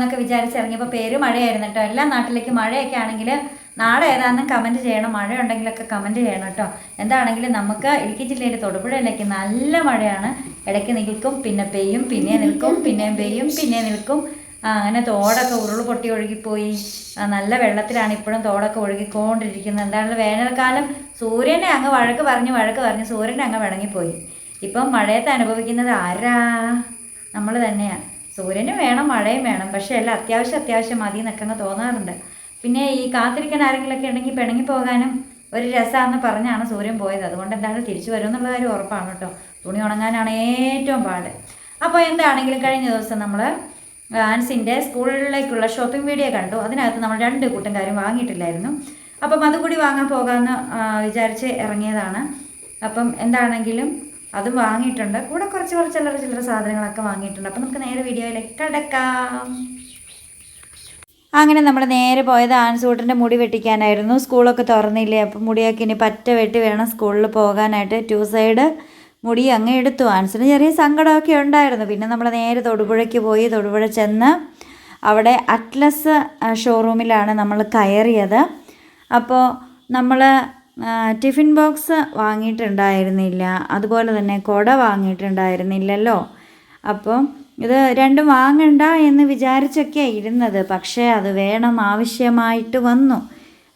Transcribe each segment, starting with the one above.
പോകാമെന്നൊക്കെ വിചാരിച്ചിറങ്ങിയപ്പോൾ പേര് മഴയായിരുന്നു കേട്ടോ. എല്ലാ നാട്ടിലേക്ക് മഴയൊക്കെ ആണെങ്കിൽ നാളെ ഏതാണെന്നും കമന്റ് ചെയ്യണം. മഴ ഉണ്ടെങ്കിലൊക്കെ കമന്റ് ചെയ്യണം കേട്ടോ. എന്താണെങ്കിലും നമുക്ക് ഇടുക്കി ജില്ലയുടെ തൊടുപുഴയിലേക്ക് നല്ല മഴയാണ്. ഇടയ്ക്ക് നിൽക്കും പിന്നെ പെയ്യും പിന്നെ നിൽക്കും പിന്നെയും പെയ്യും പിന്നെ നിൽക്കും. അങ്ങനെ തോടൊക്കെ ഉരുൾ പൊട്ടി ഒഴുകിപ്പോയി. നല്ല വെള്ളത്തിലാണ് ഇപ്പോഴും തോടൊക്കെ ഒഴുകിക്കൊണ്ടിരിക്കുന്നത്. എന്താണ് വേനൽക്കാലം? സൂര്യനെ അങ്ങ് വഴക്ക് പറഞ്ഞ് വഴക്ക് പറഞ്ഞ് സൂര്യനെ അങ്ങ് വിളങ്ങിപ്പോയി ഇപ്പം മഴയത്ത് അനുഭവിക്കുന്നത് ആരാ? നമ്മൾ തന്നെയാണ് സൂര്യനും വേണം മഴയും വേണം. പക്ഷേ എല്ലാം അത്യാവശ്യം അത്യാവശ്യം മതി എന്നൊക്കെ അങ്ങ് തോന്നാറുണ്ട്. പിന്നെ ഈ കാത്തിരിക്കാൻ ആരെങ്കിലുമൊക്കെ ഉണ്ടെങ്കിൽ പിണങ്ങി പോകാനും ഒരു രസമാണെന്ന് പറഞ്ഞാണ് സൂര്യൻ പോയത്. അതുകൊണ്ട് എന്താണ് തിരിച്ചു വരും എന്നുള്ള കാര്യം ഉറപ്പാണ് കേട്ടോ. തുണി ഉണങ്ങാനാണ് ഏറ്റവും പാട്. അപ്പോൾ എന്താണെങ്കിലും കഴിഞ്ഞ ദിവസം നമ്മൾ ആൻസിന്റെ സ്കൂളിലേക്കുള്ള ഷോപ്പിംഗ് വീഡിയോ കണ്ടു. അതിനകത്ത് നമ്മൾ രണ്ട് കൂട്ടം കാര്യം വാങ്ങിയിട്ടില്ലായിരുന്നു. അപ്പം അതുകൂടി വാങ്ങാൻ പോകാമെന്ന് വിചാരിച്ച് ഇറങ്ങിയതാണ്. അപ്പം എന്താണെങ്കിലും അതും വാങ്ങിയിട്ടുണ്ട്. കൂടെ കുറച്ച് കുറച്ച് ചില്ലറ ചില്ലറ സാധനങ്ങളൊക്കെ വാങ്ങിയിട്ടുണ്ട്. അപ്പം നമുക്ക് നേരെ വീഡിയോയിലേക്ക് കിടക്കാം. അങ്ങനെ നമ്മൾ നേരെ പോയത് ആൻസൂട്ടിന്റെ മുടി വെട്ടിക്കാനായിരുന്നു. സ്കൂളൊക്കെ തുറന്നില്ലേ അപ്പം മുടിയൊക്കെ ഇനി പറ്റ വെട്ടി വേണം സ്കൂളിൽ പോകാനായിട്ട്. ടു സൈഡ് മുടി അങ്ങ് എടുത്തു. ആൻസിന് ചെറിയ സങ്കടമൊക്കെ ഉണ്ടായിരുന്നു. പിന്നെ നമ്മൾ നേരെ തൊടുപുഴയ്ക്ക് പോയി. തൊടുപുഴ ചെന്ന് അവിടെ അറ്റ്ലസ് ഷോറൂമിലാണ് നമ്മൾ കയറിയത്. അപ്പോൾ നമ്മൾ ടിഫിൻ ബോക്സ് വാങ്ങിയിട്ടുണ്ടായിരുന്നില്ല. അതുപോലെ തന്നെ കുട വാങ്ങിയിട്ടുണ്ടായിരുന്നില്ലല്ലോ. അപ്പം ഇത് രണ്ടും വാങ്ങണ്ട എന്ന് വിചാരിച്ചൊക്കെ ഇരുന്നത്. പക്ഷേ അത് വേണം ആവശ്യമായിട്ട് വന്നു.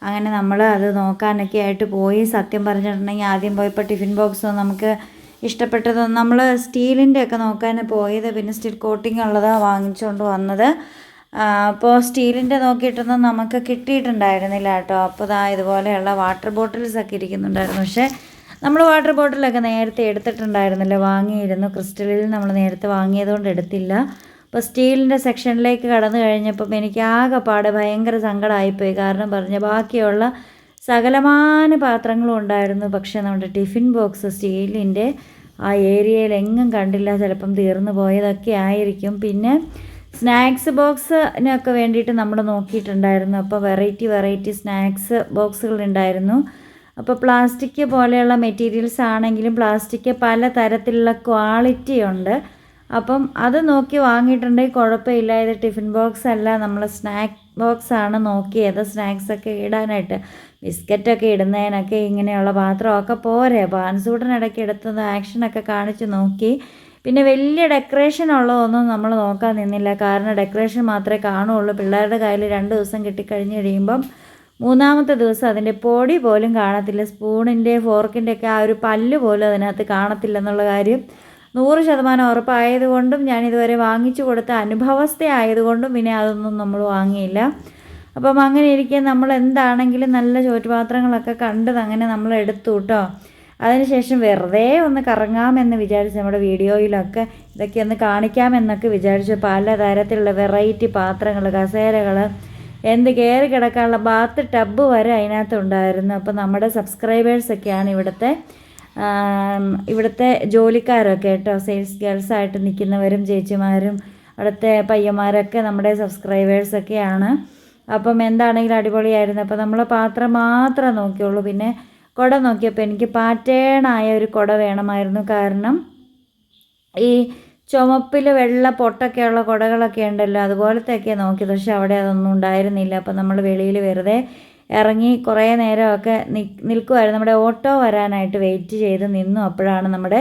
അങ്ങനെ നമ്മൾ അത് നോക്കാനൊക്കെ ആയിട്ട് പോയി. സത്യം പറഞ്ഞിട്ടുണ്ടെങ്കിൽ ആദ്യം പോയപ്പോൾ ടിഫിൻ ബോക്സ് നമുക്ക് ഇഷ്ടപ്പെട്ടത് നമ്മൾ സ്റ്റീലിന്റെ ഒക്കെ നോക്കാൻ പോയത് പിന്നെ സ്റ്റീൽ കോട്ടിംഗ് ഉള്ളതാണ് വാങ്ങിച്ചുകൊണ്ട് വന്നത്. അപ്പോൾ സ്റ്റീലിന്റെ നോക്കിയിട്ടൊന്നും നമുക്ക് കിട്ടിയിട്ടുണ്ടായിരുന്നില്ല കേട്ടോ. അപ്പോൾ ദാ ഇതുപോലെയുള്ള വാട്ടർ ബോട്ടിൽസ് ഒക്കെ ഇരിക്കുന്നുണ്ടായിരുന്നു. പക്ഷേ നമ്മൾ വാട്ടർ ബോട്ടിലൊക്കെ നേരത്തെ എടുത്തിട്ടുണ്ടായിരുന്നില്ല. വാങ്ങിയിരുന്നു. ക്രിസ്റ്റലിൽ നമ്മൾ നേരത്തെ വാങ്ങിയതുകൊണ്ട് എടുത്തില്ല. അപ്പോൾ സ്റ്റീലിന്റെ സെക്ഷനിലേക്ക് കടന്നു കഴിഞ്ഞപ്പം എനിക്ക് ആകെപ്പാട് ഭയങ്കര സങ്കടമായിപ്പോയി. കാരണം പറഞ്ഞ ബാക്കിയുള്ള സകലമാന പാത്രങ്ങളും ഉണ്ടായിരുന്നു. പക്ഷേ നമ്മുടെ ടിഫിൻ ബോക്സ് സ്റ്റീലിന്റെ ആ ഏരിയയിൽ എങ്ങും കണ്ടില്ല. ചിലപ്പം തീർന്നു പോയതൊക്കെ ആയിരിക്കും. പിന്നെ സ്നാക്സ് ബോക്സിനൊക്കെ വേണ്ടിയിട്ട് നമ്മൾ നോക്കിയിട്ടുണ്ടായിരുന്നു. അപ്പോൾ വെറൈറ്റി വെറൈറ്റി സ്നാക്സ് ബോക്സുകൾ ഉണ്ടായിരുന്നു അപ്പോൾ പ്ലാസ്റ്റിക് പോലെയുള്ള മെറ്റീരിയൽസ് ആണെങ്കിലും പ്ലാസ്റ്റിക് പല തരത്തിലുള്ള ക്വാളിറ്റി ഉണ്ട്. അപ്പം അത് നോക്കി വാങ്ങിയിട്ടുണ്ടെങ്കിൽ കുഴപ്പമില്ല. ഇത് ടിഫിൻ ബോക്സ് അല്ല. നമ്മൾ സ്നാക്ക് ബോക്സ് ആണ് നോക്കിയത്. സ്നാക്സൊക്കെ ഇടാനായിട്ട് ബിസ്ക്കറ്റൊക്കെ ഇടുന്നതിനൊക്കെ ഇങ്ങനെയുള്ള പാത്രമൊക്കെ പോരെ. അപ്പോൾ അൻസൂട്ടനിടയ്ക്ക് എടുത്തത് ആക്ഷനൊക്കെ കാണിച്ച് നോക്കി. പിന്നെ വലിയ ഡെക്കറേഷൻ ഉള്ളതൊന്നും നമ്മൾ നോക്കാൻ നിന്നില്ല. കാരണം ഡെക്കറേഷൻ മാത്രമേ കാണുള്ളൂ പിള്ളേരുടെ കയ്യിൽ രണ്ട് ദിവസം കിട്ടിക്കഴിഞ്ഞ് കഴിയുമ്പം മൂന്നാമത്തെ ദിവസം അതിന്റെ പൊടി പോലും കാണത്തില്ല. സ്പൂണിന്റെ ഫോർക്കിന്റെ ഒക്കെ ആ ഒരു പല്ല് പോലും അതിനകത്ത് കാണത്തില്ല എന്നുള്ള കാര്യം നൂറ് ശതമാനം ഉറപ്പായതുകൊണ്ടും ഞാൻ ഇതുവരെ വാങ്ങിച്ചു കൊടുത്ത അനുഭവസ്ഥ ആയതുകൊണ്ടും പിന്നെ അതൊന്നും നമ്മൾ വാങ്ങിയില്ല. അപ്പം അങ്ങനെ ഇരിക്കെ നമ്മൾ എന്താണെങ്കിലും നല്ല ചോറ്റുപാത്രങ്ങളൊക്കെ കണ്ടത് അങ്ങനെ നമ്മൾ എടുത്തു കേട്ടോ. അതിനുശേഷം വെറുതെ ഒന്ന് കറങ്ങാമെന്ന് വിചാരിച്ച് നമ്മുടെ വീഡിയോയിലൊക്കെ ഇതൊക്കെ ഒന്ന് കാണിക്കാമെന്നൊക്കെ വിചാരിച്ച് പലതരത്തിലുള്ള വെറൈറ്റി പാത്രങ്ങൾ കസേരകൾ എന്ത് കയറി കിടക്കാനുള്ള ബാത്ത് ടബ് വരെ അതിനകത്തുണ്ടായിരുന്നു അപ്പോൾ നമ്മുടെ സബ്സ്ക്രൈബേഴ്സൊക്കെയാണ് ഇവിടുത്തെ ഇവിടുത്തെ ജോലിക്കാരൊക്കെ കേട്ടോ. സെയിൽസ് ഗേൾസായിട്ട് നിൽക്കുന്നവരും ചേച്ചിമാരും അവിടുത്തെ പയ്യന്മാരൊക്കെ നമ്മുടെ സബ്സ്ക്രൈബേഴ്സൊക്കെയാണ് അപ്പം എന്താണെങ്കിലും അടിപൊളിയായിരുന്നു. അപ്പോൾ നമ്മൾ പാത്രം മാത്രം നോക്കിയുള്ളൂ. പിന്നെ കുട നോക്കിയപ്പോൾ എനിക്ക് പാറ്റേണായ ഒരു കുട വേണമായിരുന്നു. കാരണം ഈ ചുമപ്പിൽ വെള്ള പൊട്ടൊക്കെയുള്ള കുടകളൊക്കെ ഉണ്ടല്ലോ അതുപോലത്തെയൊക്കെ നോക്കി. പക്ഷെ അവിടെ അതൊന്നും ഉണ്ടായിരുന്നില്ല. അപ്പം നമ്മൾ വെളിയിൽ വെറുതെ ഇറങ്ങി കുറേ നേരമൊക്കെ നി നിൽക്കുമായിരുന്നു നമ്മുടെ ഓട്ടോ വരാനായിട്ട് വെയിറ്റ് ചെയ്ത് നിന്നു. അപ്പോഴാണ് നമ്മുടെ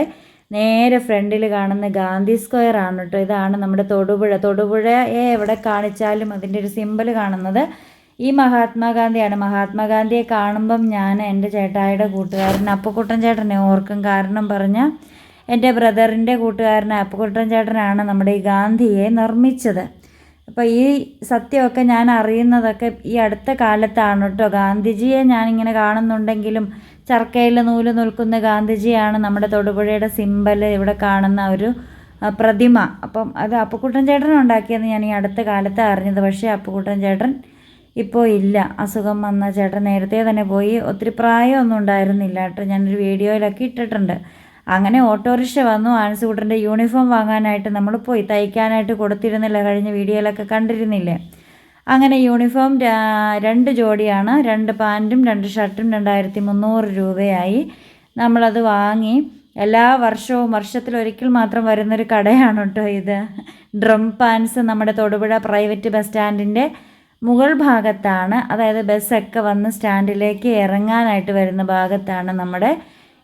നേരെ ഫ്രണ്ടിൽ കാണുന്ന ഗാന്ധി സ്ക്വയർ ആണ് കേട്ടോ ഇതാണ് നമ്മുടെ തൊടുപുഴ. തൊടുപുഴയെ എവിടെ കാണിച്ചാലും അതിന്റെ ഒരു സിമ്പിൾ കാണുന്നത് ഈ മഹാത്മാഗാന്ധിയാണ്. മഹാത്മാഗാന്ധിയെ കാണുമ്പം ഞാൻ എന്റെ ചേട്ടായിയുടെ കൂട്ടുകാരൻ അപ്പുക്കുട്ടൻ ചേട്ടനെ ഓർക്കും കാരണം പറഞ്ഞ എന്റെ ബ്രദറിന്റെ കൂട്ടുകാരൻ അപ്പുക്കുട്ടൻ ചേട്ടനാണ് നമ്മുടെ ഈ ഗാന്ധിയെ നിർമ്മിച്ചത്. അപ്പോൾ ഈ സത്യമൊക്കെ ഞാൻ അറിയുന്നതൊക്കെ ഈ അടുത്ത കാലത്താണ് കേട്ടോ. ഗാന്ധിജിയെ ഞാനിങ്ങനെ കാണുന്നുണ്ടെങ്കിലും ചർക്കയിൽ നൂൽ നിൽക്കുന്ന ഗാന്ധിജിയാണ് നമ്മുടെ തൊടുപുഴയുടെ സിമ്പൽ ഇവിടെ കാണുന്ന ഒരു പ്രതിമ. അപ്പം അത് അപ്പുക്കുട്ടൻ ചേട്ടൻ ഉണ്ടാക്കിയെന്ന് ഞാൻ ഈ അടുത്ത കാലത്ത് അറിഞ്ഞത്. പക്ഷേ അപ്പുക്കുട്ടൻ ചേട്ടൻ ഇപ്പോൾ ഇല്ല. അസുഖം വന്ന ചേട്ടൻ നേരത്തെ തന്നെ പോയി. ഒത്തിരി പ്രായമൊന്നും ഉണ്ടായിരുന്നില്ല. കേട്ടോ ഞാനൊരു വീഡിയോയിലൊക്കെ ഇട്ടിട്ടുണ്ട്. അങ്ങനെ ഓട്ടോറിക്ഷ വന്നു. ആൻസുകൂട്ടന്റെ യൂണിഫോം വാങ്ങാനായിട്ട് നമ്മൾ പോയി. തയ്ക്കാനായിട്ട് കൊടുത്തിരുന്നില്ല. കഴിഞ്ഞ വീഡിയോയിലൊക്കെ കണ്ടിരുന്നില്ലേ. അങ്ങനെ യൂണിഫോം രണ്ട് ജോഡിയാണ്. രണ്ട് പാന്റും രണ്ട് ഷർട്ടും രണ്ടായിരത്തി മുന്നൂറ് രൂപയായി. നമ്മളത് വാങ്ങി. എല്ലാ വർഷവും വർഷത്തിൽ ഒരിക്കൽ മാത്രം വരുന്നൊരു കടയാണ് കേട്ടോ ഇത്. ഡ്രം പാൻസ് നമ്മുടെ തൊടുപുഴ പ്രൈവറ്റ് ബസ് സ്റ്റാൻഡിന്റെ മുകൾ ഭാഗത്താണ് അതായത് ബസ്സൊക്കെ വന്ന് സ്റ്റാൻഡിലേക്ക് ഇറങ്ങാനായിട്ട് വരുന്ന ഭാഗത്താണ് നമ്മുടെ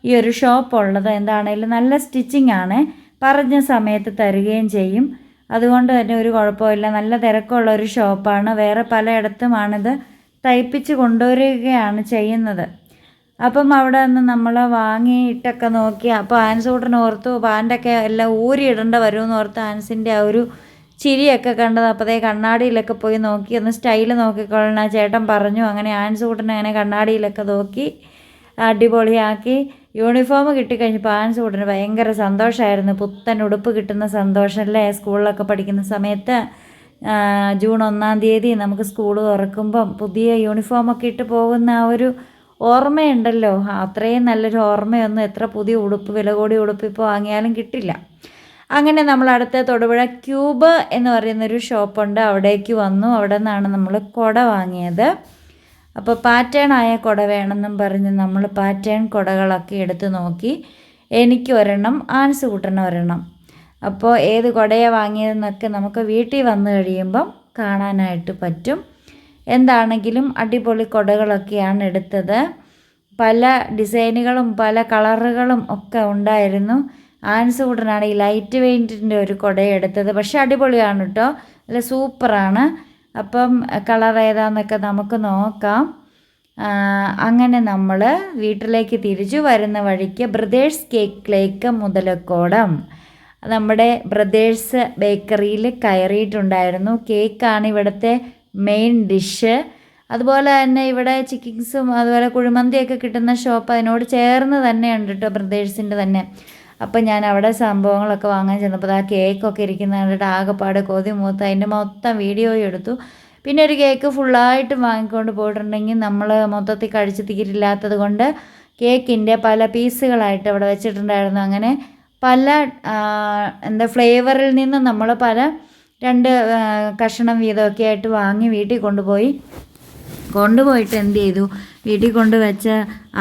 ഈ ഒരു ഷോപ്പ് ഉള്ളത്. എന്താണേലും നല്ല സ്റ്റിച്ചിങ് ആണ്. പറഞ്ഞ സമയത്ത് തരികയും ചെയ്യും. അതുകൊണ്ട് തന്നെ ഒരു കുഴപ്പമില്ല. നല്ല തിരക്കുള്ള ഒരു ഷോപ്പാണ്. വേറെ പലയിടത്തുമാണിത് തയ്പ്പിച്ച് കൊണ്ടുവരികയാണ് ചെയ്യുന്നത്. അപ്പം അവിടെ നിന്ന് നമ്മൾ വാങ്ങിയിട്ടൊക്കെ നോക്കി. അപ്പോൾ ആൻസ് ആൻസൂട്ടന് ഓർത്തു പാന്റൊക്കെ എല്ലാം ഊരി ഇടേണ്ട വരുമെന്ന് ഓർത്ത് ആൻസിന്റെ ആ ഒരു ചിരിയൊക്കെ കണ്ടത് അപ്പോഴേ കണ്ണാടിയിലൊക്കെ പോയി നോക്കി ഒന്ന് സ്റ്റൈൽ നോക്കിക്കൊള്ളണം. ചേട്ടൻ പറഞ്ഞു. അങ്ങനെ ആൻസൂട്ടനെ അങ്ങനെ കണ്ണാടിയിലൊക്കെ നോക്കി അടിപൊളിയാക്കി. യൂണിഫോം കിട്ടിക്കഴിഞ്ഞപ്പോൾ ആൻസൂട്ടന് ഭയങ്കര സന്തോഷമായിരുന്നു പുത്തൻ ഉടുപ്പ് കിട്ടുന്ന സന്തോഷമല്ലേ സ്കൂളിലൊക്കെ പഠിക്കുന്ന സമയത്ത് ജൂൺ ഒന്നാം തീയതി നമുക്ക് സ്കൂൾ തുറക്കുമ്പം പുതിയ യൂണിഫോമൊക്കെ ഇട്ട് പോകുന്ന ആ ഒരു ഓർമ്മയുണ്ടല്ലോ. അത്രയും നല്ലൊരു ഓർമ്മയൊന്നും എത്ര പുതിയ ഉടുപ്പ് വില കൂടി ഉടുപ്പ് ഇപ്പോൾ വാങ്ങിയാലും കിട്ടില്ല. അങ്ങനെ നമ്മൾ അടുത്ത തൊടുപുഴ ക്യൂബ് എന്ന് പറയുന്നൊരു ഷോപ്പുണ്ട്. അവിടേക്ക് വന്നു. അവിടെ നിന്നാണ് നമ്മൾ കുട വാങ്ങിയത്. അപ്പോൾ പാറ്റേൺ ആയ കുട വേണമെന്നും പറഞ്ഞ് നമ്മൾ പാറ്റേൺ കുടകളൊക്കെ എടുത്ത് നോക്കി. എനിക്ക് ഒരെണ്ണം ആൻസ് കൂട്ടണം ഒരെണ്ണം അപ്പോൾ ഏത് കുടയാണ് വാങ്ങിയതെന്നൊക്കെ നമുക്ക് വീട്ടിൽ വന്നു കഴിയുമ്പം കാണാനായിട്ട് പറ്റും. എന്താണെങ്കിലും അടിപൊളി കുടകളൊക്കെയാണ് എടുത്തത്. പല ഡിസൈനുകളും പല കളറുകളും ഒക്കെ ഉണ്ടായിരുന്നു. ആൻസ് കൂട്ടനാണ് ഈ ലൈറ്റ് വെയിന്റിന്റെ ഒരു കുട എടുത്തത് പക്ഷെ അടിപൊളിയാണ് കേട്ടോ നല്ല സൂപ്പറാണ്. അപ്പം കളർ ഏതാന്നൊക്കെ നമുക്ക് നോക്കാം. അങ്ങനെ നമ്മൾ വീട്ടിലേക്ക് തിരിച്ചു വരുന്ന വഴിക്ക് ബ്രദേഴ്സ് കേക്കിലേക്ക് മുതലക്കോടം. നമ്മുടെ ബ്രദേഴ്സ് ബേക്കറിയിൽ കയറിയിട്ടുണ്ടായിരുന്നു. കേക്കാണ് ഇവിടുത്തെ മെയിൻ ഡിഷ് അതുപോലെ തന്നെ ഇവിടെ ചിക്കിങ്സും അതുപോലെ കുഴിമന്തിയൊക്കെ കിട്ടുന്ന ഷോപ്പ് അതിനോട് ചേർന്ന് തന്നെയുണ്ട് കേട്ടോ ബ്രദേഴ്സിന്റെ തന്നെ. അപ്പം ഞാൻ അവിടെ സംഭവങ്ങളൊക്കെ വാങ്ങാൻ ചെന്നപ്പോൾ ആ കേക്കൊക്കെ ഇരിക്കുന്ന കണ്ടിട്ട് ആകെപ്പാട് കൊതി മൂത്ത് അതിന്റെ മൊത്തം വീഡിയോ എടുത്തു. പിന്നെ ഒരു കേക്ക് ഫുള്ളായിട്ട് വാങ്ങിക്കൊണ്ട് പോയിട്ടുണ്ടെങ്കിൽ നമ്മൾ മൊത്തത്തിൽ കഴിച്ച് തീരില്ലാത്തത് കൊണ്ട് കേക്കിന്റെ പല പീസുകളായിട്ട് അവിടെ വെച്ചിട്ടുണ്ടായിരുന്നു. അങ്ങനെ പല എന്താ ഫ്ലേവറിൽ നിന്ന് നമ്മൾ പല രണ്ട് കഷണം വീതമൊക്കെ ആയിട്ട് വാങ്ങി വീട്ടിൽ കൊണ്ടുപോയി. കൊണ്ടുപോയിട്ട് എന്ത് ചെയ്തു? വീട്ടിൽ കൊണ്ട് വെച്ച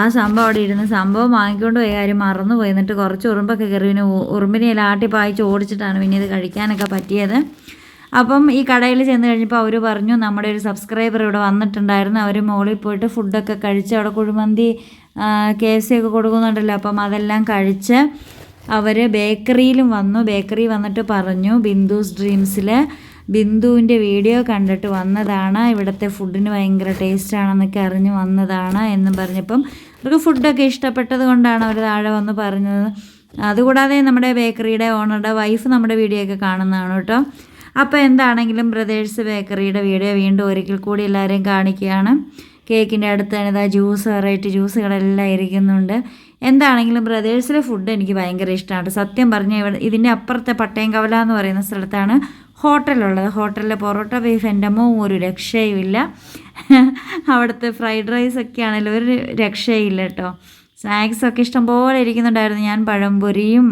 ആ സംഭവം അവിടെ ഇരുന്ന് സംഭവം വാങ്ങിക്കൊണ്ട് പോയ കാര്യം മറന്നു പോയി. എന്നിട്ട് കുറച്ച് ഉറുമ്പൊക്കെ കയറി പിന്നെ ഉറുമ്പിനെ ആട്ടി പായിച്ച് ഓടിച്ചിട്ടാണ് പിന്നെ ഇത് കഴിക്കാനൊക്കെ പറ്റിയത്. അപ്പം ഈ കടയിൽ ചെന്ന് കഴിഞ്ഞപ്പോൾ അവർ പറഞ്ഞു നമ്മുടെ ഒരു സബ്സ്ക്രൈബർ ഇവിടെ വന്നിട്ടുണ്ടായിരുന്നു. അവർ മുകളിൽ പോയിട്ട് ഫുഡൊക്കെ കഴിച്ച് അവിടെ കുഴിമന്തി കെ എഫ് സി ഒക്കെ കൊടുക്കുന്നുണ്ടല്ലോ. അപ്പം അതെല്ലാം കഴിച്ച് അവർ ബേക്കറിയിലും വന്നു. ബേക്കറി വന്നിട്ട് പറഞ്ഞു ബിന്ദുസ് ഡ്രീംസിൽ ബിന്ദുവിന്റെ വീഡിയോ കണ്ടിട്ട് വന്നതാണ്. ഇവിടുത്തെ ഫുഡിന് ഭയങ്കര ടേസ്റ്റ് ആണെന്നൊക്കെ അറിഞ്ഞ് വന്നതാണ് എന്ന് പറഞ്ഞപ്പം അവർക്ക് ഫുഡൊക്കെ ഇഷ്ടപ്പെട്ടത് കൊണ്ടാണ് അവർ താഴെ വന്ന് പറഞ്ഞത്. അതുകൂടാതെ നമ്മുടെ ബേക്കറിയുടെ ഓണറുടെ വൈഫ് നമ്മുടെ വീഡിയോ ഒക്കെ കാണുന്നതാണ് കേട്ടോ. അപ്പോൾ എന്താണെങ്കിലും ബ്രദേഴ്സ് ബേക്കറിയുടെ വീഡിയോ വീണ്ടും ഒരിക്കൽ കൂടി എല്ലാവരെയും കാണിക്കുകയാണ്. കേക്കിന്റെ അടുത്ത് തന്നെ ഇതാ ജ്യൂസ് വെറൈറ്റി ജ്യൂസുകളെല്ലാം ഇരിക്കുന്നുണ്ട്. എന്താണെങ്കിലും ബ്രദേഴ്സിലെ ഫുഡ് എനിക്ക് ഭയങ്കര ഇഷ്ടമാണ്. സത്യം പറഞ്ഞാൽ ഇവിടെ ഇതിന്റെ അപ്പുറത്തെ പട്ടയം കവല എന്ന് പറയുന്ന സ്ഥലത്താണ് ഹോട്ടലുള്ളത്. ഹോട്ടലിലെ പൊറോട്ട ബീഫ് എന്റെ അമ്മ ഒരു രക്ഷയുമില്ല. അവിടുത്തെ ഫ്രൈഡ് റൈസ് ഒക്കെ ആണെങ്കിലും ഒരു രക്ഷയില്ല കേട്ടോ. സ്നാക്സൊക്കെ ഇഷ്ടംപോലെ ഇരിക്കുന്നുണ്ടായിരുന്നു. ഞാൻ പഴംപൊരിയും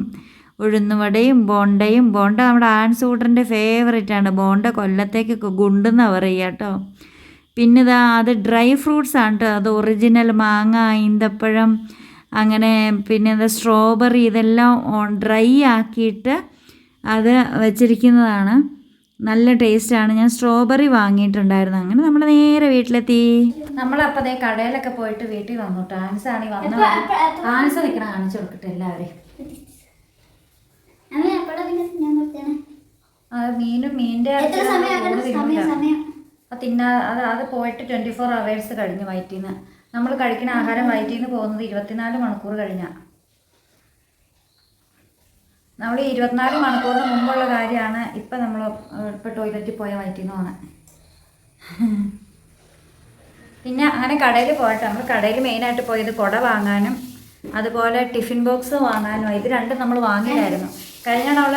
ഉഴുന്നുവടയും ബോണ്ടയും. ബോണ്ട നമ്മുടെ ആൻസൂട്ടറിന്റെ ഫേവറേറ്റ് ആണ്. ബോണ്ട കൊല്ലത്തേക്കൊക്കെ ഗുണ്ടെന്ന് പറയുക കേട്ടോ. പിന്നെ ഇതാ അത് ഡ്രൈ ഫ്രൂട്ട്സ് ആണ് കേട്ടോ. അത് ഒറിജിനൽ മാങ്ങ ഈന്തപ്പഴം അങ്ങനെ പിന്നെ എന്താ സ്ട്രോബെറി ഇതെല്ലാം ഡ്രൈ ആക്കിയിട്ട് അത് വെച്ചിരിക്കുന്നതാണ്. നല്ല ടേസ്റ്റാണ്. ഞാൻ സ്ട്രോബെറി വാങ്ങിയിട്ടുണ്ടായിരുന്നു. അങ്ങനെ നമ്മൾ നേരെ വീട്ടിലെത്തി. നമ്മളപ്പോൾ അതേ കടയിലൊക്കെ പോയിട്ട് വീട്ടിൽ വന്നു കേട്ടോ ആൻസ് ആണെങ്കിൽ വന്ന ആൻസ് നിൽക്കണ കാണിച്ചു കൊടുക്കട്ടെ എല്ലാവരെയും. അത് മീനും മീനിന്റെ എത്ര സമയം ആക്കണം? സമയം സമയം. അത് തിന്നാ അത് അത് പോയിട്ട് ട്വന്റി ഫോർ അവേഴ്സ് കഴിഞ്ഞ് വയറ്റിൽ നിന്ന് നമ്മൾ കഴിക്കുന്ന ആഹാരം വയറ്റിൽ നിന്ന് പോകുന്നത് ഇരുപത്തിനാല് മണിക്കൂർ കഴിഞ്ഞാൽ നമ്മൾ ഈ ഇരുപത്തിനാല് മണിക്കൂറിന് മുമ്പുള്ള കാര്യമാണ് ഇപ്പം നമ്മൾ ഇപ്പോൾ ടോയ്ലറ്റിൽ പോയ വയറ്റിൽ നിന്ന് പിന്നെ അങ്ങനെ കടയിൽ പോയിട്ട് നമ്മൾ കടയിൽ മെയിനായിട്ട് പോയത് കുട വാങ്ങാനും അതുപോലെ ടിഫിൻ ബോക്സ് വാങ്ങാനും ഇത് രണ്ടും നമ്മൾ വാങ്ങിയായിരുന്നു കഴിഞ്ഞ നമ്മൾ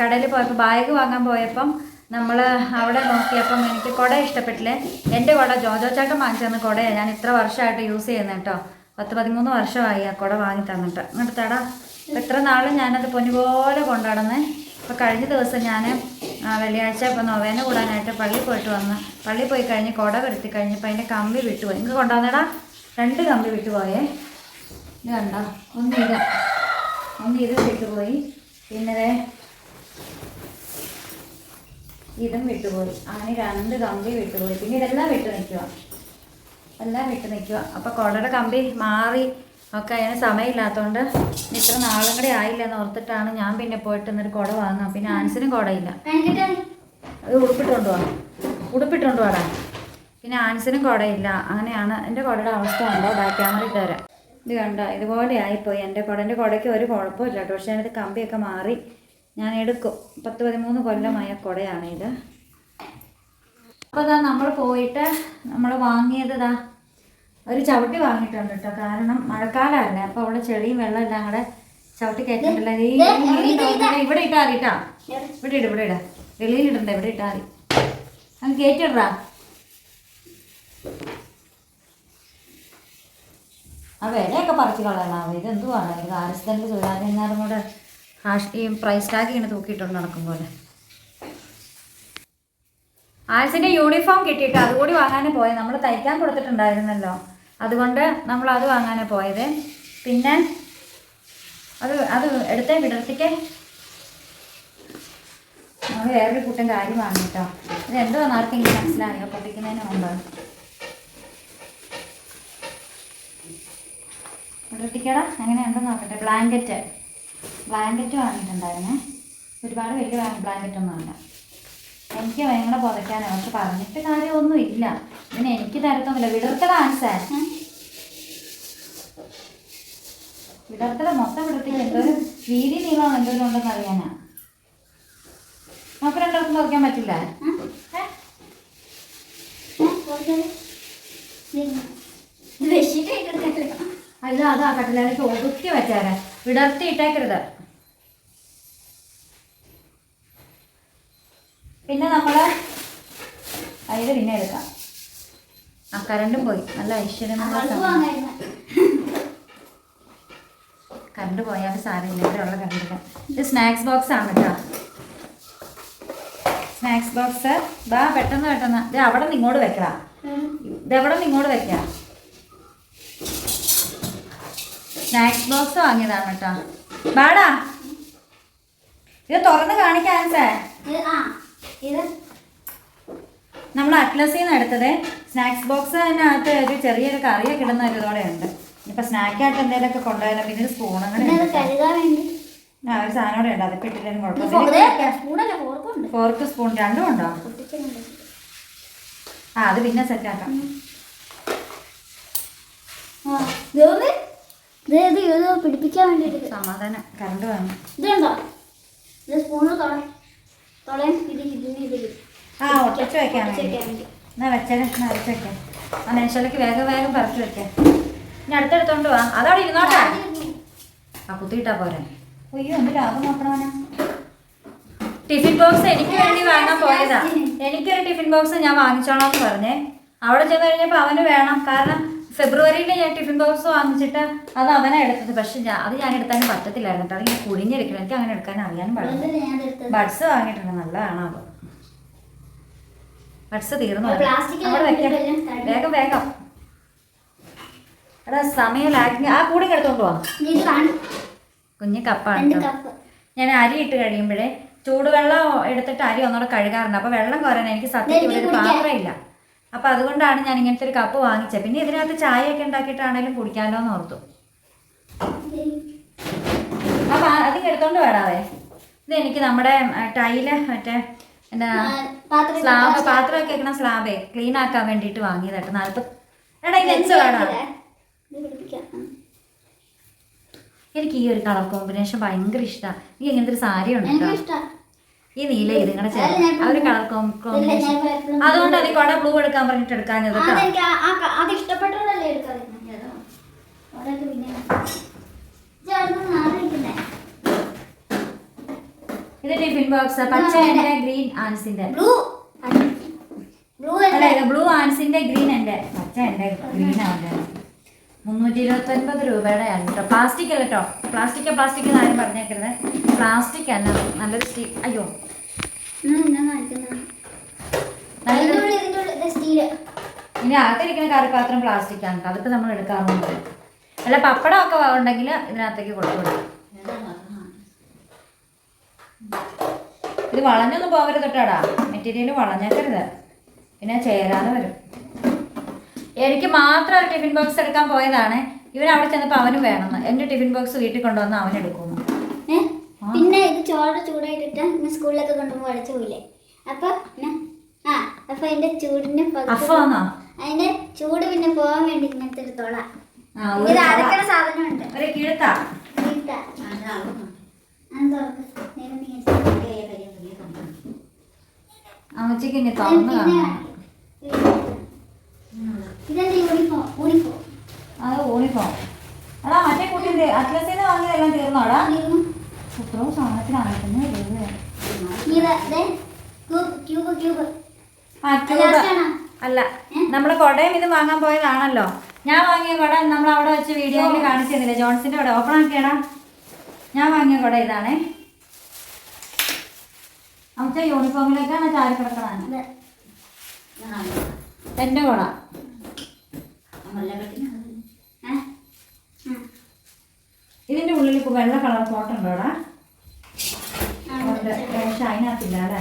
കടയിൽ പോയപ്പോൾ ബാഗ് വാങ്ങാൻ പോയപ്പം നമ്മൾ അവിടെ നോക്കിയപ്പം എനിക്ക് കുട ഇഷ്ടപ്പെട്ടില്ലേ. എന്റെ കുട ജോജോ ചേട്ടൻ വാങ്ങിച്ചു തന്ന കുടയാണ് ഞാൻ ഇത്ര വർഷമായിട്ട് യൂസ് ചെയ്യുന്നത് കേട്ടോ പത്ത് പതിമൂന്ന് വർഷമായി ആ കുട വാങ്ങി തന്നിട്ട്. എന്നിട്ട് തടാ ഇത്ര നാളും ഞാനത് പൊന്നുപോലെ കൊണ്ടാടുന്നേ. ഇപ്പം കഴിഞ്ഞ ദിവസം ഞാൻ വെള്ളിയാഴ്ച ഇപ്പോൾ നൊവേന കൂടാനായിട്ട് പള്ളിയിൽ പോയിട്ട് വന്ന് പള്ളിയിൽ പോയി കഴിഞ്ഞ് കുട വരുത്തി കഴിഞ്ഞപ്പോൾ അതിന്റെ കമ്പി വിട്ടുപോയി നിങ്ങൾക്ക് കൊണ്ടുവന്നടാ രണ്ട് കമ്പി വിട്ടുപോയേ ഇത് കണ്ടോ? ഒന്ന് ഇത് വിട്ടുപോയി പിന്നെ ഇതും വിട്ടുപോയി അങ്ങനെ രണ്ട് കമ്പി വിട്ടുപോയി പിന്നെ ഇതെല്ലാം വിട്ടു നിൽക്കുക എല്ലാം വിട്ടു നിൽക്കുക അപ്പോൾ കുടയുടെ കമ്പി മാറി ഒക്കെ അതിന് സമയമില്ലാത്തതുകൊണ്ട് ഇത്ര നാളും കൂടെ ആയില്ല എന്ന് ഓർത്തിട്ടാണ് ഞാൻ പിന്നെ പോയിട്ട് എന്നൊരു കുട വാങ്ങാം പിന്നെ ആൻസിനും കുടയില്ല. അത് ഉടുപ്പിട്ടുകൊണ്ട് പോവാം ഉടുപ്പിട്ടുകൊണ്ട് പോടാ പിന്നെ ആൻസിനും കുടയില്ല. അങ്ങനെയാണ് എന്റെ കുടയുടെ അവസ്ഥ ഉണ്ടോ ബാക്ക് ക്യാമറ ഇട്ട് തരാം. ഇത് കണ്ടോ? ഇതുപോലെ ആയിപ്പോയി. എന്റെ കുട എന്റെ കുടയ്ക്ക് ഒരു കുഴപ്പമില്ല കേട്ടോ. പക്ഷേ അതിന്റെ കമ്പിയൊക്കെ മാറി ഞാൻ എടുക്കും. പത്ത് പതിമൂന്ന് കൊല്ലമായ കുടയാണിത്. ഇത് അപ്പോൾ ഇതാ നമ്മൾ പോയിട്ട് നമ്മൾ വാങ്ങിയത് ഇതാ ഒരു ചവിട്ടി വാങ്ങിയിട്ടുണ്ട് കേട്ടോ കാരണം മഴക്കാലമല്ലേ അപ്പോൾ അവിടെ ചെളിയും വെള്ളം എല്ലാം കൂടെ ചവിട്ടി കയറ്റിട്ടില്ല ഈ ഇവിടെ ഇട്ടാ അറിയിട്ടാ ഇവിടെ ഇട ഇവിടെ ഇട. വെളിയിലിടണ്ട ഇവിടെ ഇട്ടാ അറി അങ്ങ് കയറ്റിടാ ആ വിലയൊക്കെ പറിച്ച് കളയണം. ഇത് എന്തുവാണ് ഇത് ആരിസ്റ്റന്റെ സുധാകരനാരും കൂടെ ഹാഷ് ഈ പ്രൈസ് ടാഗ് ഇങ്ങനെ തൂക്കിയിട്ടുണ്ട് നടക്കും പോലെ ആൽസിന്റെ യൂണിഫോം കിട്ടിയിട്ട് അതുകൂടി വാങ്ങാനേ പോയത് നമ്മൾ തയ്ക്കാൻ കൊടുത്തിട്ടുണ്ടായിരുന്നല്ലോ. അതുകൊണ്ട് നമ്മൾ അത് വാങ്ങാനേ പോയത്. പിന്നെ അത് അത് എടുത്തേ വിടർത്തിക്കേ. നമ്മൾ വേറൊരു കൂട്ടം കാര്യമാണ് കേട്ടോ ഇത് എന്തോ ആർക്കെങ്കിലും മനസ്സിലായോ? പൊട്ടിക്കുന്നതിന് മുമ്പ്. വിടർത്തിക്കടാ അങ്ങനെ ഉണ്ടെന്ന് നോക്കട്ടെ. ബ്ലാങ്കറ്റ് ബ്ലാങ്കറ്റ് വാങ്ങിയിട്ടുണ്ടായിരുന്നേ. ഒരുപാട് വലിയ ബ്ലാങ്കറ്റ് ഒന്നും അല്ല. എനിക്ക് ഭയങ്കര പുതയ്ക്കാനാണ് പക്ഷെ പറഞ്ഞിട്ട് കാര്യമൊന്നും ഇല്ല പിന്നെ എനിക്ക് തരത്തൊന്നുമില്ല. വിടർത്ത കാണിച്ചാൽ വിടർത്തട മൊത്തം വിടർത്തിക്ക് എന്തോരം വീതി നീളം എന്തോരം ഉണ്ടെന്ന് അറിയാനാ. നമുക്ക് രണ്ടാൾക്കും തുറക്കാൻ പറ്റില്ല? അല്ല ഇത് അതാ കട്ടിലേക്ക് ഒതുക്കി പറ്റാറ് വിടർത്തി ഇട്ടേക്കരുത്. പിന്നെ നമ്മൾ ഇത് പിന്നെ എടുക്കാം. ആ കരണ്ടും പോയി. നല്ല ഐശ്വര്യമുള്ള ബൾബ് പോയാൽ സാധനം. കറണ്ട് പോയാൽ സാരമില്ല. ഇവിടെയുള്ള കറണ്ടില്ല. ഇത് സ്നാക്സ് ബോക്സ് ആണ് കേട്ടോ. Snacks box. ബാ പെട്ടെന്ന് പെട്ടെന്ന്. ഇത് അവിടെ നിന്ന് ഇങ്ങോട്ട് വെക്കാം ഇത് എവിടെ നിന്ന് ഇങ്ങോട്ട് വെക്കാം. സ്നാക്സ് ബോക്സ് വാങ്ങിയതാണ് കേട്ടോ. ബാടാ ഇത് തുറന്ന് കാണിക്കാൻ സാർ ഇത്? നമ്മൾ അറ്റ്ലസിൽ നിന്ന് എടുത്തത്. സ്നാക്സ് ബോക്സ് അതിനകത്ത് ഒരു ചെറിയൊരു കറിയൊക്കെ ഇടുന്ന ഒരു ഇതോടെ ഉണ്ട്. ഇപ്പൊ സ്നാക്കായിട്ട് എന്തെങ്കിലുമൊക്കെ കൊണ്ടുപോയാലും പിന്നെ ഒരു സ്പൂൺ അങ്ങനെ ആ ഒരു സാധനം കൂടെ ഉണ്ട്. അതൊക്കെ ഇട്ടിട്ടും ഇത് കുഴപ്പമില്ല. ഫോർക്ക് സ്പൂൺ രണ്ടും ഉണ്ടോ? ആ അത് പിന്നെ സെറ്റാക്കാം ആക്കാം. പിടിപ്പിക്കാൻ വേണ്ടിയിട്ട് സമാധാനം. കറണ്ട് വേണം. ഇതുണ്ടോ? ഇത് സ്പൂണ് തൊള തൊളയും ഇത് ഇതിന് ഇത് ആ ഒട്ടിച്ച് വെക്കാൻ വേണ്ടി. എന്നാ വെച്ചേരെ എന്നാ അരച്ച് വെക്കാം. ആ മനുഷ്യർക്ക് വേഗം വേഗം പറിച്ച് വെക്കാം. ഇനി അടുത്തെടുത്തോണ്ട് വാ. അതവിടെ ഇരുന്നോട്ടെ. ആ കുത്തിയിട്ടാ പോരെ. അയ്യോ എന്ത് ലാഭം നോക്കണവനാ ടിഫിൻ ബോക്സ് എനിക്ക് വേണ്ടി വാങ്ങാൻ പോയതാ. എനിക്കൊരു ടിഫിൻ ബോക്സ് ഞാൻ വാങ്ങിച്ചോളാം എന്ന് പറഞ്ഞേ. അവിടെ ചെന്ന് കഴിഞ്ഞപ്പോൾ അവന് വേണം. കാരണം ഫെബ്രുവരിയിൽ ഞാൻ ടിഫിൻ ബോക്സ് വാങ്ങിച്ചിട്ട് അത് അവനെ എടുത്തത്. പക്ഷെ ഞാൻ അത് ഞാൻ എടുത്താലും പറ്റത്തില്ലായിരുന്നു കേട്ടോ. അതിങ്ങനെ കുഴിഞ്ഞെടുക്കണം എനിക്ക് അങ്ങനെ എടുക്കാൻ അറിയാനും പാടില്ല. ഞാൻ ബഡ്സ് വാങ്ങിയിട്ടുണ്ട്. നല്ലതാണ് അത്. ബഡ്സ് തീർന്നു വേഗം വേഗം. എടാ സമയം ലാഗിങ് ആ കൂടെ എടുത്തോണ്ട് പോവാം കുഞ്ഞു കപ്പാണ് ഞാൻ അരി ഇട്ട് കഴിയുമ്പോഴേ ചൂടുവെള്ളം എടുത്തിട്ട് അരി ഒന്നുകൂടെ കഴുകാറുണ്ട്. അപ്പോൾ വെള്ളം കുറയാൻ എനിക്ക് സത്യത്തിൽ ഒരു പാത്രം ഇല്ല അപ്പോൾ അതുകൊണ്ടാണ് ഞാൻ ഇങ്ങനത്തെ ഒരു കപ്പ് വാങ്ങിച്ചത്. പിന്നെ ഇതിനകത്ത് ചായയൊക്കെ ഉണ്ടാക്കിയിട്ടാണേലും കുടിക്കാമല്ലോ എന്ന് ഓർത്തു അപ്പോൾ അത് എടുത്തോണ്ട് വേടാവേ ഇത് എനിക്ക് നമ്മുടെ ടൈൽ മറ്റേ എന്താ പാത്രം സ്ലാബ് പാത്രമൊക്കെ വെക്കണ സ്ലാബേ ക്ലീൻ ആക്കാൻ വേണ്ടിയിട്ട് വാങ്ങിയതായിട്ട് നാൽപ്പത്. എടാ ഇത് പിടിപ്പിക്കാം. ആ. എനിക്ക് ഈ ഒരു കളർ കോമ്പിനേഷൻ ഭയങ്കര ഇഷ്ടമാണ് നീ ഇങ്ങനത്തെ ഒരു സാരി ഉണ്ടോ ഈ നീല ഇത് ഇങ്ങനെ അവർ ചേർന്ന് ഒരു കളർ കോമ്പിനേഷൻ. അതുകൊണ്ട് അത് കുട ബ്ലൂ എടുക്കാൻ പറഞ്ഞിട്ട് എടുക്കാഞ്ഞത് അത് ഇഷ്ടപ്പെട്ടതല്ലേ പിന്നെ ഇത് ടിഫിൻ ബോക്സ് ഗ്രീൻ ആൻസിന്റെ ബ്ലൂ ബ്ലൂ ബ്ലൂ ആൻസിന്റെ ഗ്രീൻ എന്റെ പച്ച എന്റെ ഗ്രീൻ അവന്റെ മുന്നൂറ്റി ഇരുപത്തി അൻപത് രൂപയുടെ ആണ് കേട്ടോ. പ്ലാസ്റ്റിക് അല്ല കേട്ടോ. പ്ലാസ്റ്റിക് പ്ലാസ്റ്റിക് ആരും പറഞ്ഞേക്കരുത്. പ്ലാസ്റ്റിക് അല്ല നല്ലൊരു സ്റ്റീൽ അയ്യോ. ഇനി അകത്തിരിക്കുന്ന കറിപാത്രം പ്ലാസ്റ്റിക് ആണ്. കേട്ടോ അതൊക്കെ നമ്മൾ എടുക്കാറുണ്ട് അല്ല പപ്പടം ഒക്കെ ഉണ്ടെങ്കിൽ ഇതിനകത്തേക്ക് കൊടുക്കണം ഇത് വളഞ്ഞൊന്നും പോകരുത് കേട്ടോടാ മെറ്റീരിയൽ വളഞ്ഞേക്കരുത്. പിന്നെ ചേരാതെ വരും. എനിക്ക് മാത്രം ഒരു ടിഫിൻ ബോക്സ് എടുക്കാൻ പോയതാണ്. ഇവൻ അവിടെ ചെന്നപ്പോൾ അവനും വേണമെന്ന്. എന്റെ ടിഫിൻ ബോക്സ് വീട്ടിൽ കൊണ്ടുവന്ന് അവൻ എടുക്കുന്നു? പിന്നെ ഇത് ചോറ് ചൂടായിട്ടിട്ട് സ്കൂളിലൊക്കെ കൊണ്ടുപോകുമ്പോൾ അടച്ചു പോയില്ലേ അപ്പൊ ആ അപ്പൊ അതിന്റെ ചൂടിന് അതിന്റെ ചൂട് പിന്നെ പോകാൻ വേണ്ടി ഇങ്ങനത്തെ ഒരു തൊള. ഇത് അരക്കണ സാധനമുണ്ട്. ഒരു കിഴുത്താ. അമ്മച്ചിക്ക് ഇനി തോന്നുന്നു തുറന്ന് പിന്നെ കാണണം ഇതെന്റെ യൂണിഫോം യൂണിഫോം യൂണിഫോം എടാ മറ്റേ കുട്ടിന്റെ അറ്റ്ലസിന്റെ നിന്ന് വാങ്ങിയതെല്ലാം തീർന്നോടാ ഇത്രയും സാധനത്തിനാണ് ഇത് ദേ, ക്യൂബ് ക്യൂബ് ക്യൂബ്. ആ ട്യൂബ് ലാസ്റ്റാണോ? അല്ല നമ്മൾ കൊടയും ഇത് വാങ്ങാൻ പോയതാണല്ലോ. ഞാൻ വാങ്ങിയ കൊട നമ്മൾ അവിടെ വെച്ച് വീഡിയോയിൽ കാണിച്ചു തന്നില്ലേ ജോൺസിന്റെ കുട. ഓപ്പൺ ആക്കിയടാ. ഞാൻ വാങ്ങിയ കുട ഇതാണേ. അമ്മച്ച യൂണിഫോമിലേക്കാണ് ചാരി കിടക്കണ എന്റെ കൊട. ഇതിന്റെ ഉള്ളിൽ ഇപ്പൊ വെള്ള കളർ. ഉണ്ട്. പക്ഷെ അതിനകത്തില്ല അല്ലേ?